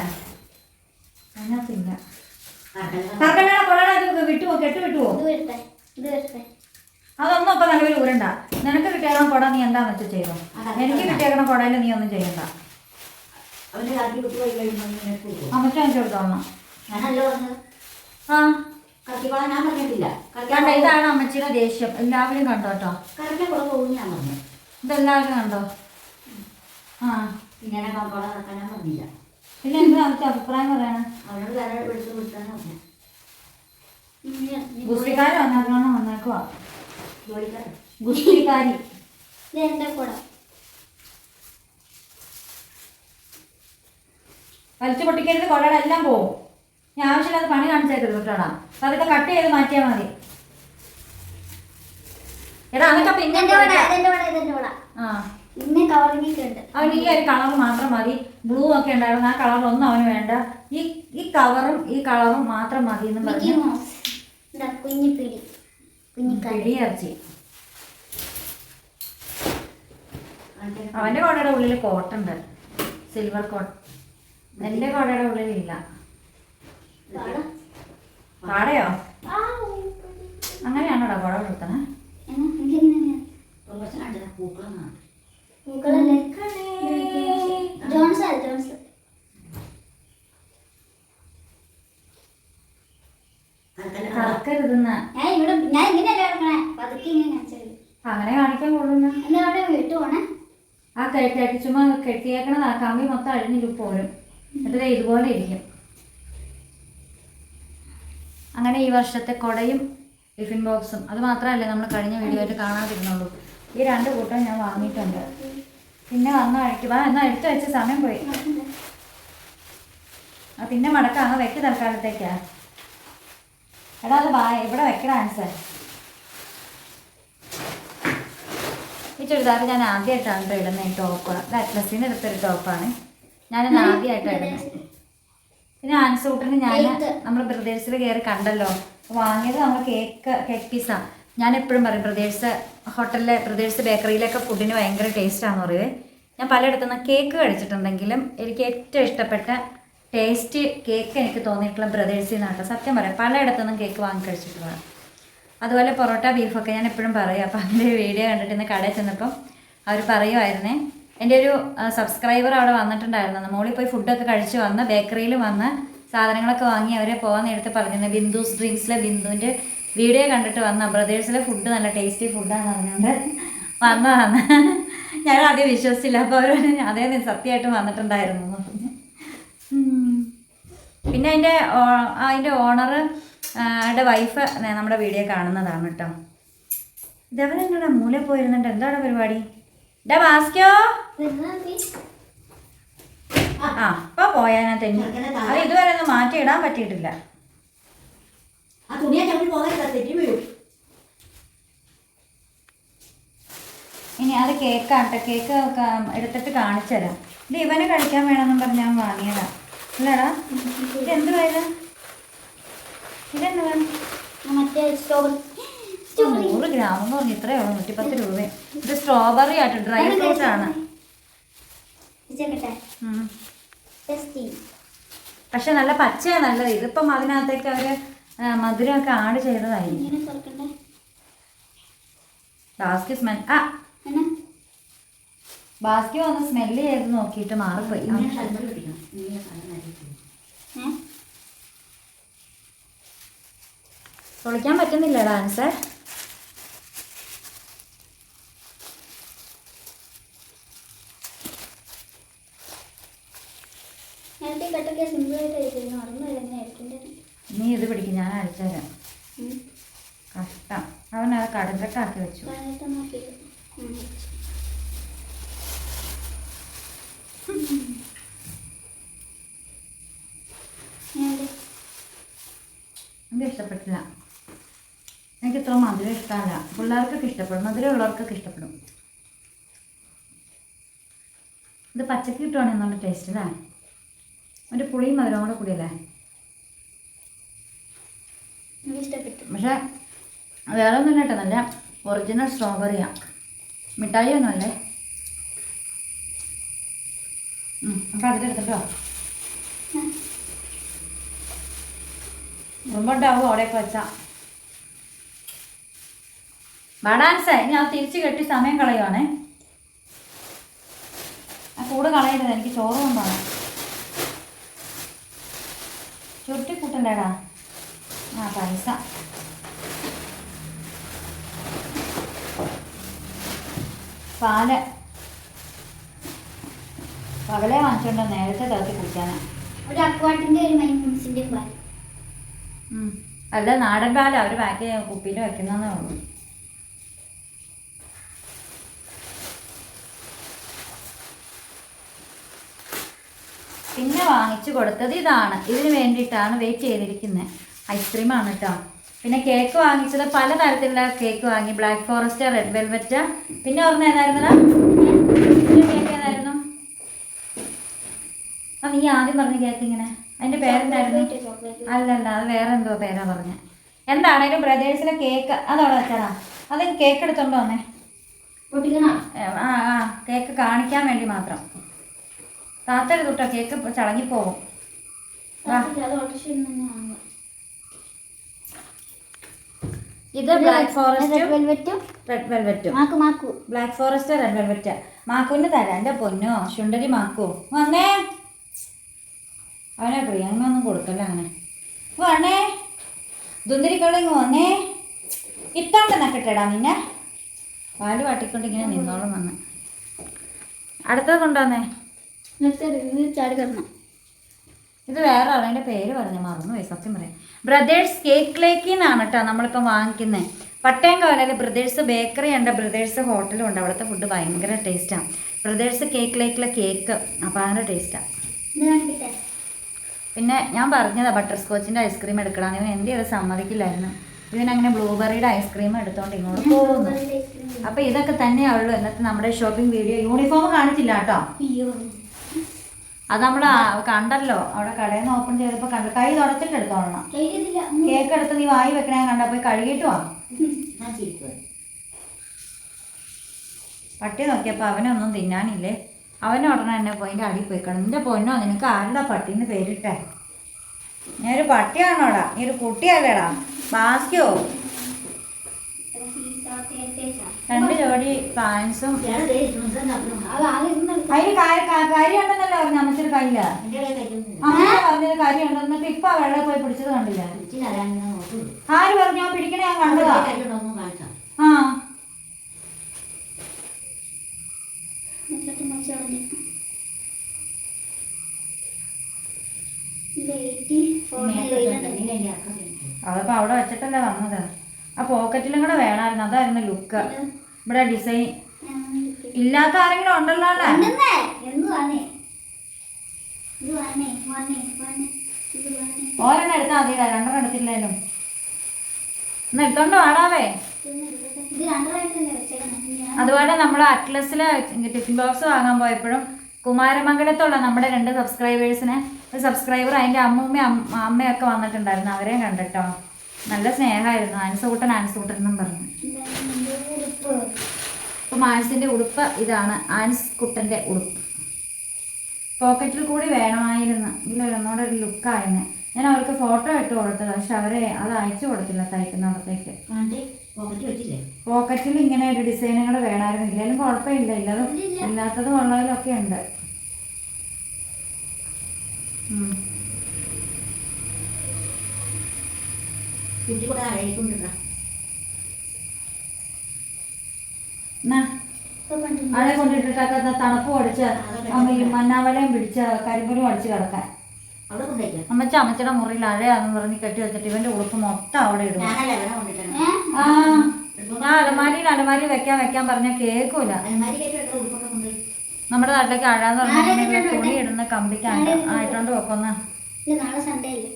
അതിനകത്തില്ല. കറക്കണ്ട കുടയുടെ അത് വിട്ടുപോ കെട്ട് വിട്ടുവോ? ഇത് ഇത് അതൊന്നും ഇപ്പൊ നിലവിൽ ഊരണ്ട. നിനക്ക് കിട്ടിയാൽ കുട നീ എന്താന്ന് വെച്ചാൽ ചെയ്തോ? എനിക്ക് കിട്ടിയേക്കണ കുടയിൽ നീ ഒന്നും ചെയ്യണ്ട. അവന്റെ കാട്ടി കുത്തി പോയി കഴിയുമ്പോൾ ഇങ്ങനെ പോകും. അമ്മച്ച എനിക്ക് കൊടുത്തോളണം ഞാനല്ലോ പറഞ്ഞത് ആ. കറക്കിക്കോളാൻ ഞാൻ പറഞ്ഞിട്ടില്ല. കണ്ട ഇതാണ് അമ്മച്ചിയുടെ ദേഷ്യം. എല്ലാവരും കണ്ടോ കേട്ടോ? കറക്കാൻ കൂടെ പോകും ഞാൻ പറഞ്ഞു. ഇതെല്ലാവരും കണ്ടോ? ആ. പിന്നെ ഞാൻ കമ്പോള കറക്കാൻ ഞാൻ പറഞ്ഞില്ല. പിന്നെ എന്താ അവർക്ക് അഭിപ്രായം പറയണം? വേറെ എടുത്ത് പറഞ്ഞു. ഗുസ്തിക്കാരി വന്നേക്കണം വന്നേക്കുവാ. ഗുസ്തിക്കാരി. ഇത് എന്റെ കൂടെ. വലിച്ചു പൊട്ടിക്കരുത് കൊടയുടെ എല്ലാം പോവും. ഞാൻ ആവശ്യമില്ലാത്ത പണി കാണിച്ചേക്കരുത് കേട്ടോടാ അപ്പൊ അതൊക്കെ കട്ട് ചെയ്ത് മാറ്റിയാൽ മതി. എടാ അതൊക്കെ പിന്നെ ആ. പിന്നെ ഈ ഒരു കളർ മാത്രം മതി. ബ്ലൂ ഒക്കെ ഉണ്ടായിരുന്നു. ആ കളർ ഒന്നും അവന് വേണ്ട. ഈ ഈ കവറും ഈ കളറും മാത്രം മതി എന്ന് പറഞ്ഞു. അവന്റെ കോടയുടെ ഉള്ളിൽ കോട്ടുണ്ട് സിൽവർ കോട്ട് എന്റെ കോടയുടെ ഉള്ളിലില്ല. പാടയോ. അങ്ങനെയാണോടാ കുട കൊടുത്തണേ കറക്കരുതെന്ന്. അങ്ങനെ കാണിക്കാൻ കൊള്ളുന്ന. ആ കെട്ടി ചുമ്മാ കെട്ടിയേക്കണത്. ആ കമ്പി മൊത്തം അഴിഞ്ഞിട്ട് പോരും. എന്നിട്ട് ഇതുപോലെ ഇരിക്കും. അങ്ങനെ ഈ വർഷത്തെ കൊടയും ടിഫിൻ ബോക്സും അത് മാത്രമല്ല നമ്മൾ കഴിഞ്ഞ വീഡിയോയിൽ കാണാതിരുന്നുള്ളൂ. ഈ രണ്ട് കൂട്ടം ഞാൻ വാങ്ങിയിട്ടുണ്ട്. പിന്നെ വന്ന വഴിക്ക് വാ എന്നാൽ എടുത്തു വെച്ച സമയം പോയി. ആ പിന്നെ മടക്കാണ് വെക്ക് തൽക്കാലത്തേക്കാ. എടാ അത് വാ ഇവിടെ വെക്കണ ആൻസർ ഈ ചുരിദാർ ഞാൻ ആദ്യമായിട്ടാണ് ഇടുന്നത് ഈ ടോപ്പ്. ഇത് അറ്റ്ലസിൽ നിന്ന് എടുത്തൊരു ടോപ്പാണ്. ഞാനിന്ന് ആദ്യമായിട്ടാണ് ഇടുന്നത്. പിന്നെ ആൻസൂട്ടിന് ഞാൻ നമ്മുടെ നമ്മൾ ബ്രദേഴ്സിൽ കയറി കണ്ടല്ലോ. വാങ്ങിയത് നമ്മൾ കേക്ക് കേക്ക് പീസാണ് ഞാൻ എപ്പോഴും പറയും ബ്രദേഴ്സ് ഹോട്ടലിലെ ബ്രദേഴ്സ് ബേക്കറിയിലൊക്കെ ഫുഡിന് ഭയങ്കര ടേസ്റ്റാന്ന് പറയുവേ ഞാൻ പലയിടത്തുനിന്ന് കേക്ക് കഴിച്ചിട്ടുണ്ടെങ്കിലും എനിക്ക് ഏറ്റവും ഇഷ്ടപ്പെട്ട ടേസ്റ്റ് കേക്ക് എനിക്ക് തോന്നിയിട്ടുള്ള ബ്രദേഴ്സിൽ നിന്നാണ് സത്യം പറയാം. പലയിടത്തുനിന്നും കേക്ക് വാങ്ങി കഴിച്ചിട്ടുള്ളതാണ്. അതുപോലെ പൊറോട്ട ബീഫൊക്കെ ഞാൻ എപ്പോഴും പറയും. അപ്പോൾ അതിന്റെ വീഡിയോ കണ്ടിട്ട് ഇന്ന് കടയിൽ ചെന്നപ്പം അവർ പറയുമായിരുന്നേ എന്റെ ഒരു സബ്സ്ക്രൈബർ അവിടെ വന്നിട്ടുണ്ടായിരുന്നു. മോളിൽ പോയി ഫുഡൊക്കെ കഴിച്ച് വന്ന് ബേക്കറിയിൽ വന്ന് സാധനങ്ങളൊക്കെ വാങ്ങി അവരെ പോകാൻ നേരത്തെ പറഞ്ഞിരുന്നത് ബിന്ദുസ് ഡ്രീംസിലെ ബിന്ദുവിന്റെ വീഡിയോ കണ്ടിട്ട് വന്ന ബ്രദേഴ്സിലെ ഫുഡ് നല്ല ടേസ്റ്റി ഫുഡാന്ന് പറഞ്ഞുകൊണ്ട് വന്നതാണ് ഞാൻ ആദ്യം വിശ്വസിച്ചില്ല. അപ്പോൾ അവർ അതേ സത്യമായിട്ടും വന്നിട്ടുണ്ടായിരുന്നു പിന്നെ അതിന്റെ അതിന്റെ ഓണർ അവിടെ വൈഫ് നമ്മുടെ വീഡിയോ കാണുന്നതാണ് കേട്ടോ. ഇതവരെ നിങ്ങളുടെ മൂല പോയിരുന്നുണ്ട് എന്താണ് പരിപാടി? ഡാ മാസ്കോ ആ ഇപ്പൊ പോയാനാ തെന്നി അത് ഇതുവരെ ഒന്ന് മാറ്റി ഇടാൻ പറ്റിയിട്ടില്ല. ആ തുണിയെ ചവിട്ടി പോകരുത് തെറ്റി വീഴും. ഇനി അത് കേക്കാട്ടെ കേക്ക് എടുത്തിട്ട് കാണിച്ചു തരാം. ഇത് ഇവന് കഴിക്കാൻ വേണമെന്നും പറഞ്ഞ് ഞാൻ വാങ്ങിയതാ. അല്ലടാ? ഇത് എന്ത് ഇതെന്താ ഇതെന്ത് വേണം മറ്റേ സ്ട്രോബെറി നൂറ് ഗ്രാം എന്ന് പറഞ്ഞു ഇത്രയേ ഉള്ളൂ നൂറ്റിപ്പത്ത് രൂപ ഇത് സ്ട്രോബെറി ആയിട്ട് ഡ്രൈ ഫ്രൂട്ട് ആണ്. പക്ഷെ നല്ല പച്ചയാണ് നല്ലത്. ഇതിപ്പം അതിനകത്തേക്ക് അവർ മധുരമൊക്കെ ആഡ് ചെയ്തതായിരിക്കും ബാസ്കി സ്മെൽ ആ. ബാസ്കി വന്ന് സ്മെല്ല് ചെയ്ത് നോക്കിയിട്ട് മാറിപ്പോയി. പൊളിക്കാൻ പറ്റുന്നില്ല ഡാൻസ് സിമ്പിളായിട്ട് നീ ഇത് പിടിക്കും ഞാൻ അടിച്ചു തരാം കഷ്ടം. അത് കടലക്കാക്കി വെച്ചു. എനിക്ക് ഇഷ്ടപ്പെട്ടില്ല. എനിക്ക് ഇത്ര മധുരം ഇഷ്ടമല്ല. പിള്ളേർക്കൊക്കെ ഇഷ്ടപ്പെടും. മധുരമുള്ളവർക്കൊക്കെ ഇഷ്ടപ്പെടും. ഇത് പച്ചക്ക് കിട്ടുവാണ് നല്ല ടേസ്റ്റ് അല്ലേ ഒരു പുളിയും മധുരം കൂടെ കൂടിയല്ലേ? പക്ഷേ വേറെ ഒന്നും കേട്ടോ. നല്ല ഒറിജിനൽ സ്ട്രോബെറിയാണ് മിഠായി ഒന്നും അല്ലേ? അപ്പം അടുത്തെടുത്തിട്ടോ മുമ്പോട്ടാവും അവിടെയൊക്കെ വെച്ചാ. ബാഡാൻസേ ഞാൻ അത് തിരിച്ച് കെട്ടി സമയം കളയുവാണേ. ആ കൂട് കളയരുത്. എനിക്ക് ചോറ് കൊണ്ടാണ് ചുരുട്ടി കൂട്ടണ്ടേടാ. ആ പൈസ. പാൽ. പകലെ വാങ്ങിച്ചോണ്ട നേരത്തെ തിളത്തി കുടിക്കാനാണ് ഒരു അക്വാട്ടിന്റെ ഒരു മൈൻസിന്റെ പാൽ അല്ല നാടൻ പാല അവർ പാക്ക് കുപ്പിയിൽ വെക്കുന്നതേ ഉള്ളൂ. പിന്നെ വാങ്ങിച്ചു കൊടുത്തത് ഇതാണ്. ഇതിന് വേണ്ടിയിട്ടാണ് വെയിറ്റ് ചെയ്തിരിക്കുന്നത് ഐസ്ക്രീമാണ് കേട്ടോ പിന്നെ കേക്ക് വാങ്ങിച്ചത് പല തരത്തിലുള്ള കേക്ക് വാങ്ങി. ബ്ലാക്ക് ഫോറസ്റ്റ് റെഡ് വെൽവെറ്റ് പിന്നെ ഓർമ്മ ഏതായിരുന്നടാ കേക്ക് ഏതായിരുന്നു? ആ നീ ആദ്യം പറഞ്ഞ കേക്ക് ഇങ്ങനെ. അതിന്റെ പേരെന്തായിരുന്നു? അല്ലല്ല അത് വേറെ എന്തോ പേരാ പറഞ്ഞ. എന്താണേലും ബ്രദേഴ്സിലെ കേക്ക് അതവിടെ വെച്ചാടാ. അത് കേക്ക് എടുത്തോണ്ടോ വന്നേ. ആ ആ കേക്ക് കാണിക്കാൻ വേണ്ടി മാത്രം. താത്ത തൊട്ടോ കേക്ക് ചടങ്ങി പോകും വാ. അത് ഓട്ടോറിക്ഷയിൽ നിന്ന് ഇത് ബ്ലാക്ക് ഫോറസ്റ്റ് വെൽവെറ്റും red വെൽവെറ്റും Makku Makku. Black forest red velvet മാക്കുവിന് തരാം എന്റെ പൊന്നോ. ശുണ്ടരി മാക്കു. വന്നേ. അവനെ പ്രിയങ്ങൊന്നും കൊടുക്കല്ല അങ്ങനെ. വന്നേ ദുന്തിരിക്കള്ളിങ് വന്നേ. ഇത്തോണ്ട് നക്കട്ടെടാ നിന്നെ. പാൽ വാട്ടിക്കൊണ്ട് ഇങ്ങനെ നിന്നോളം വന്ന്. അടുത്തത് കൊണ്ടുവന്നേ. നിർത്തരുത് ചാടി കിടന്നു. ഇത് വേറെ ആളതിന്റെ പേര് പറഞ്ഞു മറന്നുപോയി സത്യം പറയാം. ബ്രദേഴ്സ് കേക്ക് ലേക്ക് എന്നാണ് കേട്ടോ നമ്മളിപ്പം വാങ്ങിക്കുന്നത് പട്ടയംകോലയിൽ ബ്രദേഴ്സ് ബേക്കറി ഉണ്ട് ബ്രദേഴ്സ് ഹോട്ടലും ഉണ്ട്. അവിടുത്തെ ഫുഡ് ഭയങ്കര ടേസ്റ്റാണ് ബ്രദേഴ്സ് കേക്ക് ലേക്കിലെ കേക്ക് അപ്പം അതിന്റെ ടേസ്റ്റാണ് പിന്നെ ഞാൻ പറഞ്ഞതാ ബട്ടർ സ്കോച്ചിന്റെ ഐസ്ക്രീം എടുക്കണം. ഇവൻ എന്ത് ചെയ്ത് സമ്മതിക്കില്ലായിരുന്നു. ഇവനങ്ങനെ ബ്ലൂബെറിയുടെ ഐസ്ക്രീം എടുത്തോണ്ട് ഇങ്ങോട്ട് പോകുന്നു. അപ്പോൾ ഇതൊക്കെ തന്നെയുള്ളൂ ഇന്നത്തെ നമ്മുടെ ഷോപ്പിംഗ് വീഡിയോ യൂണിഫോം കാണിച്ചില്ല കേട്ടോ അത് നമ്മൾ കണ്ടല്ലോ. അവിടെ കടയിൽ നിന്ന് ഓപ്പൺ ചെയ്തപ്പോൾ കണ്ടു. കൈ തുടച്ചിട്ട് എടുത്തോളണം. കഴിക്കത്തില്ല കേക്ക് എടുത്ത് നീ വായി വെക്കണേ കണ്ട. പോയി കഴുകിയിട്ട് വാ. പട്ടി നോക്കിയപ്പോൾ അവനൊന്നും തിന്നാനില്ലേ? അവനെ ഉടനെ തന്നെ പോയിന്റെ അടി പോയി കിടന്നു. നിന്റെ പൊന്നോ നിനക്ക് ആരുടെ പട്ടീന്ന് പേരിട്ടെ? ഞാനൊരു പട്ടിയാണോടാ? നീ ഒരു കുട്ടിയല്ലേടാ? ബാസ്കോ? രണ്ട് ജോഡി പാൻസും അതിന് കാര്യം ഉണ്ടെന്നല്ലേ പറഞ്ഞു അമ്മച്ചൊരു കയ്യില അമ്മ പറഞ്ഞത് കാര്യം ഉണ്ടെന്നിട്ട് ഇപ്പൊ ആ വെള്ളം പോയി പിടിച്ചത് കണ്ടില്ല ആര് പറഞ്ഞു ഞാൻ പിടിക്കണേ ഞാൻ കണ്ടതാ ആ എന്നിട്ട് മുറിച്ച് കളഞ്ഞു. ഇത് 80, 40 വരുന്നുണ്ട്. അതപ്പോ അവിടെ വെച്ചിട്ടല്ലേ വന്നത് ആ പോക്കറ്റിലും കൂടെ വേണമായിരുന്നു അതായിരുന്നു ലുക്ക് ഇവിടെ ഡിസൈൻ ഇല്ലാത്ത ആരെങ്കിലും ഉണ്ടല്ലോ അല്ലേ. ഓരെണ്ണം എടുത്താൽ മതി. രണ്ടെണ്ണം എടുത്തില്ലേലും. ഒന്ന് എടുത്തോണ്ട് വാടാവേ. അതുപോലെ നമ്മൾ അറ്റ്ലസിൽ ടിഫിൻ ബോക്സ് വാങ്ങാൻ പോയപ്പോഴും കുമാരമംഗലത്തുള്ള നമ്മുടെ രണ്ട് സബ്സ്ക്രൈബേഴ്സിന് ഒരു സബ്സ്ക്രൈബർ അതിന്റെ അമ്മൂമ്മയും അമ്മയൊക്കെ വന്നിട്ടുണ്ടായിരുന്നു. അവരെയും കണ്ടിട്ടോ? നല്ല സ്നേഹമായിരുന്നു ആൻസൂട്ടൻ ആൻസൂട്ടൻ എന്നും പറഞ്ഞു? അപ്പം ആൻസിന്റെ ഉടുപ്പ് ഇതാണ് ആൻസ് കുട്ടന്റെ ഉടുപ്പ്. പോക്കറ്റിൽ കൂടി വേണമായിരുന്നു. ഇല്ല ഒന്നുകൂടെ ഒരു ലുക്കായിരുന്നു ഞാൻ അവർക്ക് ഫോട്ടോ ഇട്ട് കൊടുത്തത്. പക്ഷെ അവരെ അത് അയച്ചു കൊടുത്തില്ല തയ്ക്കുന്നിടത്തേക്ക് പോക്കറ്റിൽ ഇങ്ങനെ ഒരു ഡിസൈനുകൾ വേണമായിരുന്നു. ഇല്ലെങ്കിലും കുഴപ്പമില്ല. ഇല്ലതും ഇല്ലാത്തതും ഉള്ളതിലൊക്കെ ഉണ്ട്. ചുറ്റി കൂടെ എന്നാ കൊണ്ടുവന്നു അവിടെ കൊണ്ടിട്ടിട്ടൊക്കെ തണുപ്പ് അടിച്ച് മഞ്ഞാവലയും പിടിച്ച് കരിമ്പലും അടിച്ച് കിടക്കാൻ. അമ്മച്ച അമ്മച്ചയുടെ മുറിയിൽ അഴയാന്ന് പറഞ്ഞ് കെട്ടി വെച്ചിട്ട് ഇവന്റെ ഉടുപ്പ് മൊത്തം അവിടെ ഇടും ആ അലമാരിയിൽ അലമാരി വെക്കാൻ വെക്കാൻ പറഞ്ഞ കേൾക്കൂല നമ്മുടെ നാട്ടിലേക്ക് അഴാന്ന് പറഞ്ഞാൽ തുണി ഇടുന്ന കമ്പിക്കാണ്ട് ആയിട്ടുണ്ട് വെക്കുന്ന. ഇല്ല നാളെ സൺഡേ അല്ലേ?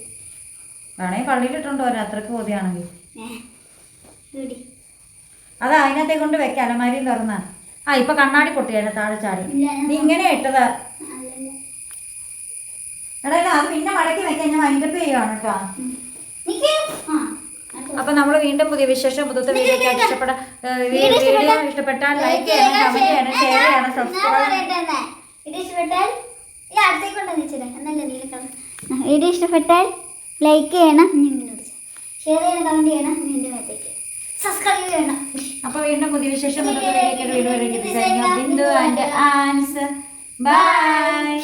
ഇട്ടുണ്ട് വരാം അത്രയ്ക്ക് കൊതിയാണെങ്കിൽ അതാ അതിനകത്തെ കൊണ്ട് വെക്കാം അലമാരി തുറന്ന. ആ ഇപ്പൊ കണ്ണാടി പൊട്ടിയായിരുന്നു താഴെ ചാടി. നീ ഇങ്ങനെ ഇട്ടത്. എടാ അത് പിന്നെ മടക്കി വെക്കാൻ ഞാൻ വൈൻഡപ്പ് ചെയ്യുവാണ് കേട്ടോ. അപ്പൊ. നമ്മൾ വീണ്ടും പുതിയ വിശേഷം പുതുത്ത വീഡിയോ ഇഷ്ടപ്പെട്ട വീഡിയോ ഇഷ്ടപ്പെട്ടാൽ ലൈക്ക് ചെയ്യണം കമന്റ് ചെയ്യണം ഷെയർ ചെയ്യണം സബ്സ്ക്രൈബ് ഇഷ്ടപ്പെട്ടാൽ ലൈക്ക് ചെയ്യണം. ഷെയർ ചെയ്യണം കമന്റ് ചെയ്യണം നിന്റെ മേത്തേക്ക് സബ്സ്ക്രൈബ് ചെയ്യണം. അപ്പൊ വീണ്ടും പുതിയ വിശേഷം വീഡിയോ ആൻഡ് ആൻസ് ബൈ